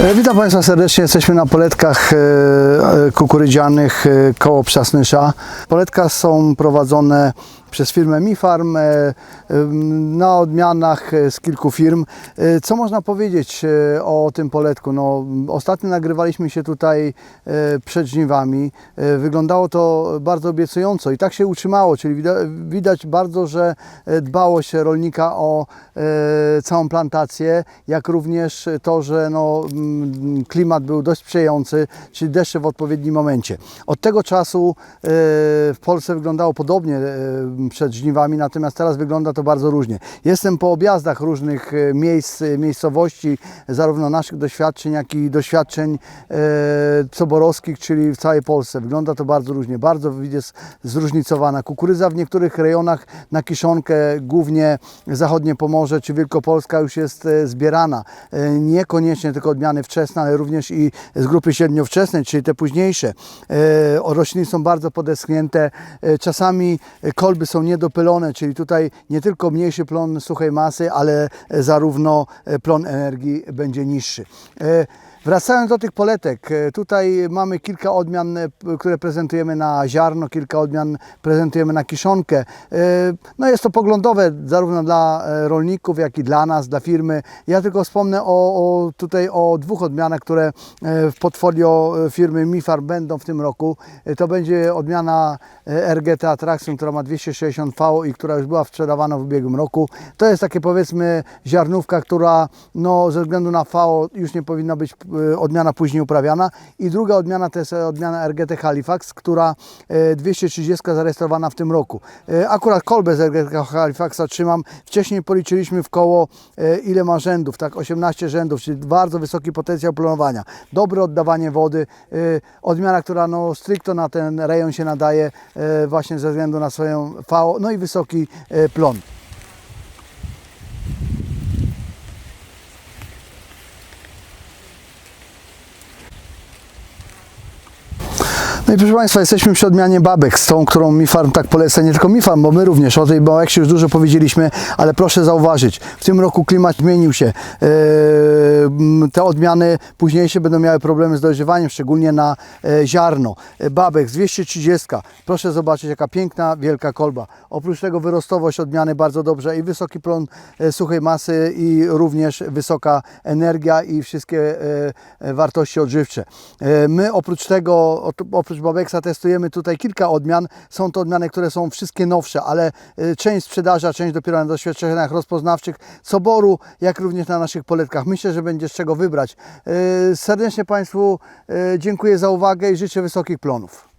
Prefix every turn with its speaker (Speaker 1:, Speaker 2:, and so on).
Speaker 1: E, Witam Państwa serdecznie. Jesteśmy na poletkach e, e, kukurydzianych koło Przasnysza. Poletka są prowadzone przez firmę Mifarm e, em, na odmianach e, z kilku firm. E, Co można powiedzieć e, o tym poletku? No, ostatnio nagrywaliśmy się tutaj e, przed żniwami. E, Wyglądało to bardzo obiecująco i tak się utrzymało, czyli wida- widać bardzo, że e, dbałość rolnika o e, całą plantację, jak również to, że no, mm, klimat był dość sprzyjający, czyli deszcze w odpowiednim momencie. Od tego czasu e, w Polsce wyglądało podobnie e, przed żniwami, natomiast teraz wygląda to bardzo różnie. Jestem po objazdach różnych e, miejsc, e, miejscowości, zarówno naszych doświadczeń, jak i doświadczeń e, coborowskich, czyli w całej Polsce. Wygląda to bardzo różnie, bardzo jest zróżnicowana. Kukurydza w niektórych rejonach na kiszonkę, głównie zachodnie Pomorze czy Wielkopolska już jest e, zbierana. Niekoniecznie tylko odmiany wczesne, ale również i z grupy średniowczesnej, czyli te późniejsze. Rośliny są bardzo podeschnięte. Czasami kolby są niedopylone, czyli tutaj nie tylko mniejszy plon suchej masy, ale e, zarówno e, plon energii będzie niższy. Wracając do tych poletek, e, tutaj mamy kilka odmian, e, które prezentujemy na ziarno, kilka odmian prezentujemy na kiszonkę. E, No jest to poglądowe zarówno dla rolników, jak i dla nas, dla firmy. Ja tylko wspomnę o, o tutaj o dwóch odmianach, które w portfolio firmy Mifar będą w tym roku. To będzie odmiana e, RGT Attraction, która ma 260 V i która już była sprzedawana w ubiegłym roku. To jest takie powiedzmy ziarnówka, która no, ze względu na V już nie powinna być odmiana później uprawiana. I druga odmiana to jest odmiana RGT Halifax, która e, 230 zarejestrowana w tym roku. E, Akurat kolbę z RGT Halifaxa trzymam. Wcześniej policzyliśmy w koło e, ile ma rzędów, tak 18 rzędów, czyli bardzo wysoki potencjał planowania. Dobre oddawanie wody. e, Odmiana, która no, stricto na ten rejon się nadaje e, właśnie ze względu na swoją V, no i wysoki e, plon. No i proszę Państwa, jesteśmy przy odmianie babek, z tą, którą Mifarm tak poleca, nie tylko Mifarm, bo my również o tej Babeksie już dużo powiedzieliśmy, ale proszę zauważyć, w tym roku klimat zmienił się. M, Te odmiany późniejsze będą miały problemy z dojrzewaniem, szczególnie na e, ziarno. E, Babek z 230, proszę zobaczyć jaka piękna, wielka kolba. Oprócz tego wyrostowość odmiany bardzo dobrze i wysoki plon e, suchej masy i również wysoka energia i wszystkie wartości odżywcze. My oprócz tego, oprócz Babeksa testujemy tutaj kilka odmian. Są to odmiany, które są wszystkie nowsze, ale część sprzedaży, a część dopiero na doświadczeniach rozpoznawczych Soboru, jak również na naszych poletkach. Myślę, że będzie z czego wybrać. E, Serdecznie Państwu e, dziękuję za uwagę i życzę wysokich plonów.